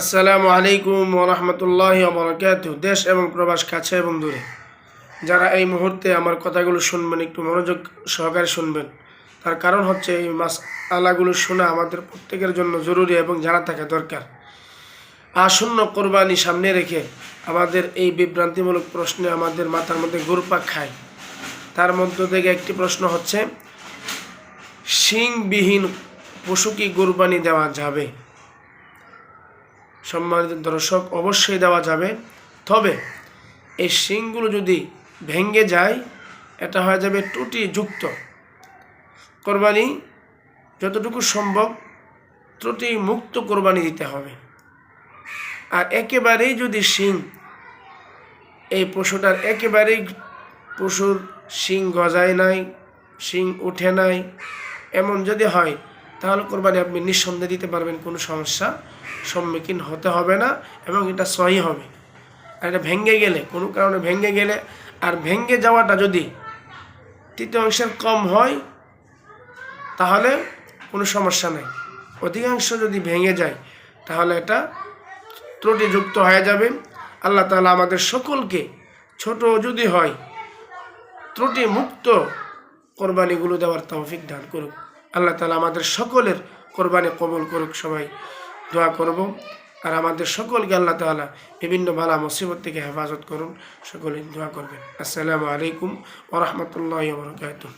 আসসালামু আলাইকুম ওরহমতুল্লাহ বরকাত দেশ এবং প্রবাস কাছে এবং দূরে যারা এই মুহূর্তে আমার কথাগুলো শুনবেন, একটু মনোযোগ সহকারে শুনবেন, তার কারণ হচ্ছে এই মাস আলাগুলো শোনা আমাদের প্রত্যেকের জন্য জরুরি এবং জানা থাকা দরকার। আসন্ন কোরবানি সামনে রেখে আমাদের এই বিভ্রান্তিমূলক প্রশ্নে আমাদের মাথার মধ্যে ঘুরপাক খায়। তার মধ্য থেকে একটি প্রশ্ন হচ্ছে, শিংবিহীন পশু কি কোরবানি দেওয়া যাবে? সম্মানিত দর্শক, অবশ্যই দেওয়া যাবে। তবে এই শিংগুলো যদি ভেঙে যায়, এটা হয়ে যাবে ত্রুটি যুক্ত কোরবানি যতটুকু সম্ভব ত্রুটি মুক্ত কোরবানি দিতে হবে। আর একেবারেই যদি শিং, এই পশুটার একেবারেই পশুর শিং গজায় নাই, শিং উঠে নাই, এমন যদি হয় তাহলে কোরবানি আপনি নিঃসন্দেহে দিতে পারবেন, কোনো সমস্যা সম্মুখীন হতে হবে না এবং এটা সহি হবে। আর এটা ভেঙে গেলে, কোনো কারণে ভেঙে গেলে, আর ভেঙে যাওয়াটা যদি তৃতীয় অংশের কম হয়, তাহলে কোনো সমস্যা নেই। অধিকাংশ যদি ভেঙে যায়, তাহলে এটা ত্রুটিযুক্ত হয়ে যাবে। আল্লাহ তাআলা আমাদের সকলকে ছোট যদি হয় ত্রুটি মুক্ত কোরবানিগুলো দেওয়ার তৌফিক দান করুক। আল্লাহ তালা আমাদের সকলের কোরবানি কবল করুক সবাই। দোয়া করব আর আমাদের সকলকে আল্লাহ তালা বিভিন্ন ভালা মুসিবত থেকে হেফাজত করুন। সকলে দোয়া করবেন। আসসালামু আলাইকুম ওরহমতুল্লাহ বরকাতুহ।